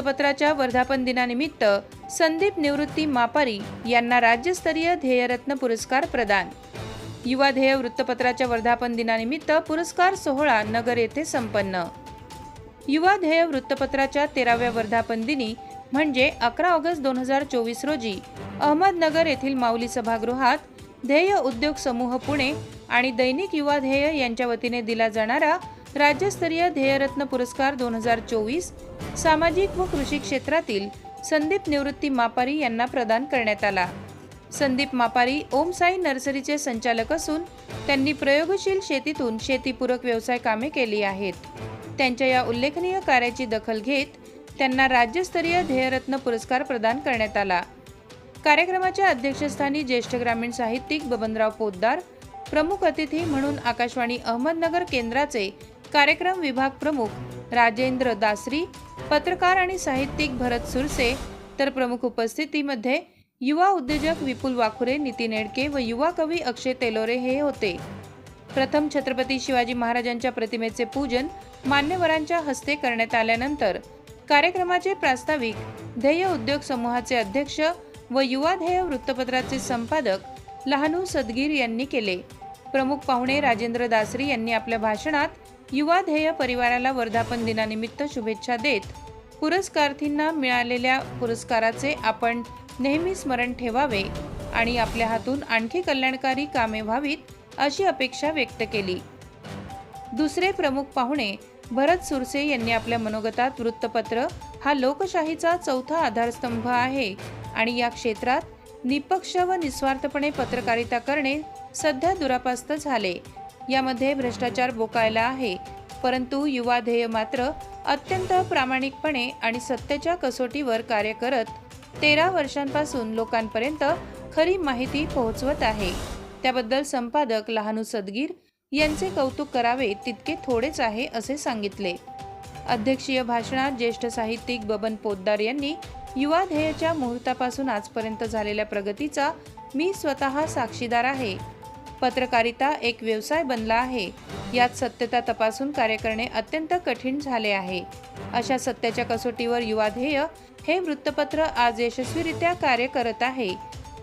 वृत्तपत्राच्या वर्धापन दिनानिमित्त संदीप निवृत्ती मापारी यांना राज्यस्तरीय ध्येयरत्न पुरस्कार प्रदान. युवा ध्येय वृत्तपत्राच्या वर्धापन दिनानिमित्त पुरस्कार सोहळा नगर येथे संपन्न. युवा ध्येय वृत्तपत्राच्या तेराव्या वर्धापन दिनी म्हणजे अकरा ऑगस्ट दोन हजार चोवीस रोजी अहमदनगर येथील माऊली सभागृहात ध्येय उद्योग समूह पुणे आणि दैनिक युवा ध्येय यांच्या वतीने दिला जाणारा राज्यस्तरीय ध्येयरत्न पुरस्कार दोन हजार चोवीस सामाजिक व कृषी क्षेत्रातील संदीप निवृत्ती मापारी यांना प्रदान करण्यात आला. संदीप मापारी ओम साई नर्सरीचे संचालक असून त्यांनी प्रयोगशील शेतीतून शेतीपूरक व्यवसाय कामे केली आहेत. त्यांच्या या उल्लेखनीय कार्याची दखल घेत त्यांना राज्यस्तरीय ध्येयरत्न पुरस्कार प्रदान करण्यात आला. कार्यक्रमाच्या अध्यक्षस्थानी ज्येष्ठ ग्रामीण साहित्यिक बबनराव पोद्दार प्रमुख अतिथी म्हणून आकाशवाणी अहमदनगर केंद्राचे कार्यक्रम विभाग प्रमुख राजेंद्र दासरी पत्रकार आणि साहित्यिक भरत सुरसे तर प्रमुख उपस्थितीमध्ये युवा उद्योजक विपुल वाखुरे नितीन एडके व युवा कवी अक्षय तेलोरे हे होते. प्रथम छत्रपती शिवाजी महाराजांच्या प्रतिमेचे पूजन मान्यवरांच्या हस्ते करण्यात आल्यानंतर कार्यक्रमाचे प्रास्ताविक ध्येय उद्योग समूहाचे अध्यक्ष व युवा ध्येय वृत्तपत्राचे संपादक लहानू सदगीर यांनी केले. प्रमुख पाहुणे राजेंद्र दासरी यांनी आपल्या भाषणात युवा ध्येय परिवाराला वर्धापन दिनानिमित्त शुभेच्छा देत पुरस्कारार्थींना मिळालेल्या पुरस्काराचे आपण नेहमी स्मरण ठेवावे आणि आपल्या हातून आणखी कल्याणकारी कामे व्हावीत अशी अपेक्षा व्यक्त केली. दुसरे प्रमुख पाहुणे भरत सुरसे यांनी आपल्या मनोगतात वृत्तपत्र हा लोकशाहीचा चौथा आधारस्तंभ आहे आणि या क्षेत्रात निपक्ष व निस्वार्थपणे पत्रकारिता करणे सध्या दुरापास्त झाले. यामध्ये भ्रष्टाचार बोकायला आहे परंतु युवा ध्येय मात्र अत्यंत प्रामाणिकपणे आणि सत्तेच्या कसोटीवर कार्य करत तेरा वर्षांपासून लोकांपर्यंत खरी माहिती पोहोचवत आहे. त्याबद्दल संपादक लहानू सदगीर यांचे कौतुक करावे तितके थोडेच आहे असे सांगितले. अध्यक्षीय भाषणात ज्येष्ठ साहित्यिक बबन पोद्दार यांनी युवा ध्येयाच्या मुहूर्तापासून आजपर्यंत झालेल्या प्रगतीचा मी स्वतः साक्षीदार आहे. पत्रकारिता एक व्यवसाय बनला आहे. यात सत्यता तपासून कार्य करणे अत्यंत कठीण झाले आहे. अशा सत्याच्या कसोटीवर युवा ध्येय हे वृत्तपत्र आज यशस्वीरित्या कार्य करत आहे.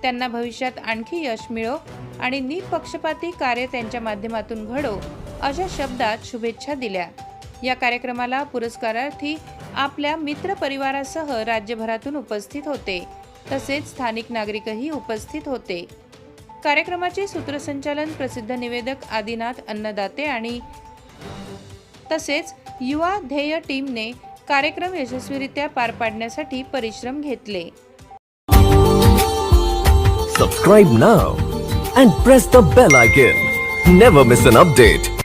त्यांना भविष्यात आणखी यश मिळो आणि निपक्षपाती कार्य त्यांच्या माध्यमातून घडो अशा शब्दात शुभेच्छा दिल्या. या कार्यक्रमाला पुरस्कारार्थी आपल्या मित्र परिवारासह राज्यभरातून उपस्थित होते. तसेच स्थानिक नागरिकही उपस्थित होते. कार्यक्रमाचे सूत्रसंचालन प्रसिद्ध निवेदक आदिनाथ अन्नदाते आणि तसेच युवा ध्येय टीमने कार्यक्रम यशस्वीरित्या पार पाडण्यासाठी परिश्रम घेतले. Subscribe now and press the bell icon never miss an update